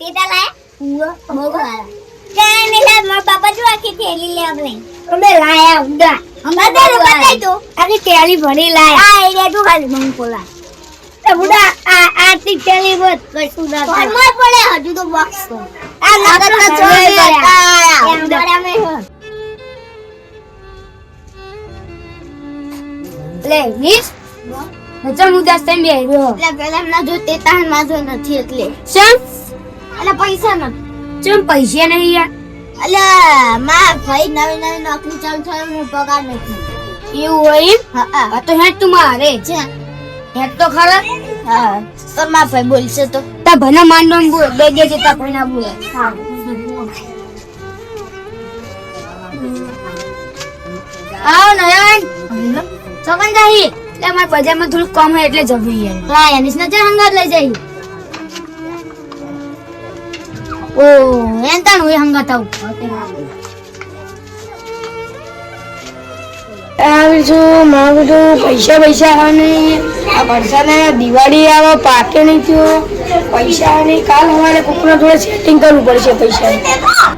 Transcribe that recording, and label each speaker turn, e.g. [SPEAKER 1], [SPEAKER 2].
[SPEAKER 1] તેતા લાયા બહુ સારા કાંઈ નહીં લાય મારા બાપા જો આખી થેલી લે આપણે
[SPEAKER 2] અમે લાયા ઉડા
[SPEAKER 1] બતાય તો બતાય તો
[SPEAKER 2] આખી કેરી ભરી લાયા.
[SPEAKER 1] આ એરિયા તું ખાલી મને બોલા
[SPEAKER 2] તો ઉડા આ આથી કેરી કશું ના થાય.
[SPEAKER 1] ફરમાય પડે હજુ તો બોક્સ તો. આ
[SPEAKER 2] આપણે તો
[SPEAKER 1] તો
[SPEAKER 2] જોઈ
[SPEAKER 1] ચોરી
[SPEAKER 2] ગયા.
[SPEAKER 1] એમ ગળામાં
[SPEAKER 2] લે વીસ નચમ ઉદાસ થઈને બે રહ્યો.
[SPEAKER 1] પેલા ના જો તે માં જો નથી એટલે.
[SPEAKER 2] ચમ
[SPEAKER 1] એટલે પૈસા ન
[SPEAKER 2] ચમ પૈસા નહીં યાર.
[SPEAKER 1] એટલે માર ભાઈ નવી નવી નોકરી ચાલુ થયો હું પગાર નથી.
[SPEAKER 2] એવું હોય
[SPEAKER 1] હા હા.
[SPEAKER 2] તો હેડ તું મારે.
[SPEAKER 1] છે
[SPEAKER 2] હેડ તો ખરા.
[SPEAKER 1] હા તો માર ભાઈ બોલશે તો.
[SPEAKER 2] તા ભના માંડો ને બોલ બે ગયા જતા તા ભાઈ ના બોલે. આવો નયન. ચોકન જાહી. એટલે અમારે બજારમાં થોડું કમ હોય એટલે જવું યાર
[SPEAKER 1] હા એની નજર હંગાત લઈ જઈ
[SPEAKER 2] ઓ એન તાણ હોય આવું. આવીશું મારું તો પૈસા પૈસા અને આ વરસાદને દિવાળી આવે પાકે નહીં થયો. પૈસા નહીં. કાલ અમારે કોકના જોડે સેટિંગ કરવું પડશે પૈસા